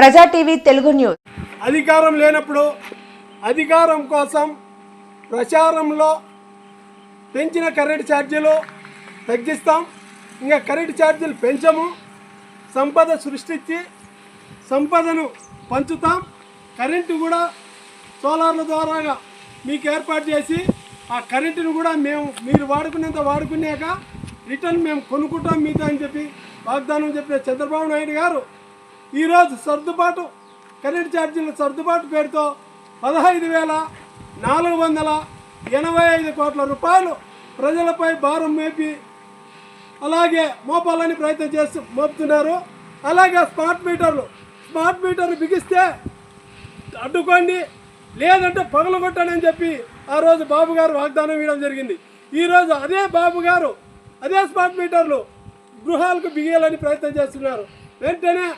ప్రజా TV Telugu news. అధికారం లేనప్పుడు అధికారం కోసం ప్రచారంలో పెంచిన కరెంటు ఛార్జీలు తగ్గిస్తాం. ఇంకా కరెంటు ఛార్జీలు పెంచము. సంపద సృష్టించి సంపదను పంచుతాం. కరెంటు కూడా సోలార్ల ద్వారాగా మీకు ఏర్పాటు చేసి ఆ కరెంటును కూడా మేము మీరు వాడుకునేంత వాడుకున్నాక రిటర్న్ మేము కొనుక్కుంటాం మీతో అని చెప్పి వాగ్దానం చెప్పిన చంద్రబాబు నాయుడు గారు ఈరోజు సర్దుబాటు కరెంట్ ఛార్జీల సర్దుబాటు పేరుతో పదహైదు వేల నాలుగు వందల ఎనభై ఐదు కోట్ల రూపాయలు ప్రజలపై భారం మేపి అలాగే మోపాలని ప్రయత్నం చేస్తూ మోపుతున్నారు. అలాగే స్మార్ట్ మీటర్లు స్మార్ట్ మీటర్లు బిగిస్తే అడ్డుకోండి లేదంటే పగలగొట్టానని చెప్పి ఆ రోజు బాబు గారు వాగ్దానం ఇవ్వడం జరిగింది. ఈరోజు అదే బాబు గారు అదే స్మార్ట్ మీటర్లు గృహాలకు బిగియాలని ప్రయత్నం చేస్తున్నారు. వెంటనే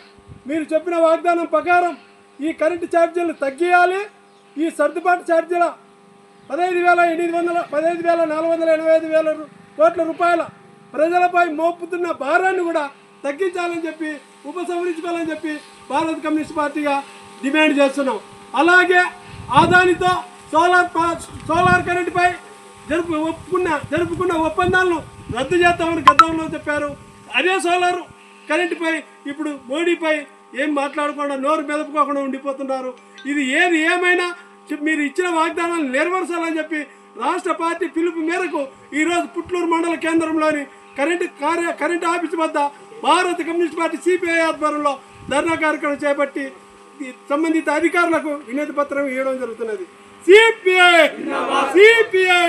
మీరు చెప్పిన వాగ్దానం ప్రకారం ఈ కరెంటు ఛార్జీలు తగ్గియాలి. ఈ సర్దుబాటు ఛార్జీల పదహైదు వేల ఎనిమిది వందల పదహైదు వేల నాలుగు వందల ఎనభై ఐదు వేల కోట్ల రూపాయల ప్రజలపై మోపుతున్న భారాన్ని కూడా తగ్గించాలని చెప్పి ఉపసంహరించుకోవాలని చెప్పి భారత కమ్యూనిస్ట్ పార్టీగా డిమాండ్ చేస్తున్నాం. అలాగే ఆదానితో సోలార్ సోలార్ కరెంటుపై జరుపు ఒప్పుకున్న జరుపుకున్న ఒప్పందాలను రద్దు చేస్తామని గతంలో చెప్పారు. అదే సోలార్ కరెంటుపై ఇప్పుడు మోడీపై ఏం మాట్లాడకుండా నోరు మెదపుకోకుండా ఉండిపోతున్నారు. ఇది ఏది ఏమైనా చెప్- మీరు ఇచ్చిన వాగ్దానాలు నెరవేర్చాలని చెప్పి రాష్ట్ర పార్టీ పిలుపు మేరకు ఈరోజు పుట్లూరు మండల కేంద్రంలోని కరెంటు కార్య కరెంటు ఆఫీస్ వద్ద భారత కమ్యూనిస్ట్ పార్టీ సిపిఐ ఆధ్వర్యంలో ధర్నా కార్యక్రమం చేపట్టి సంబంధిత అధికారులకు వినతి పత్రం ఇవ్వడం జరుగుతున్నది. సిపిఐ! సిపిఐ!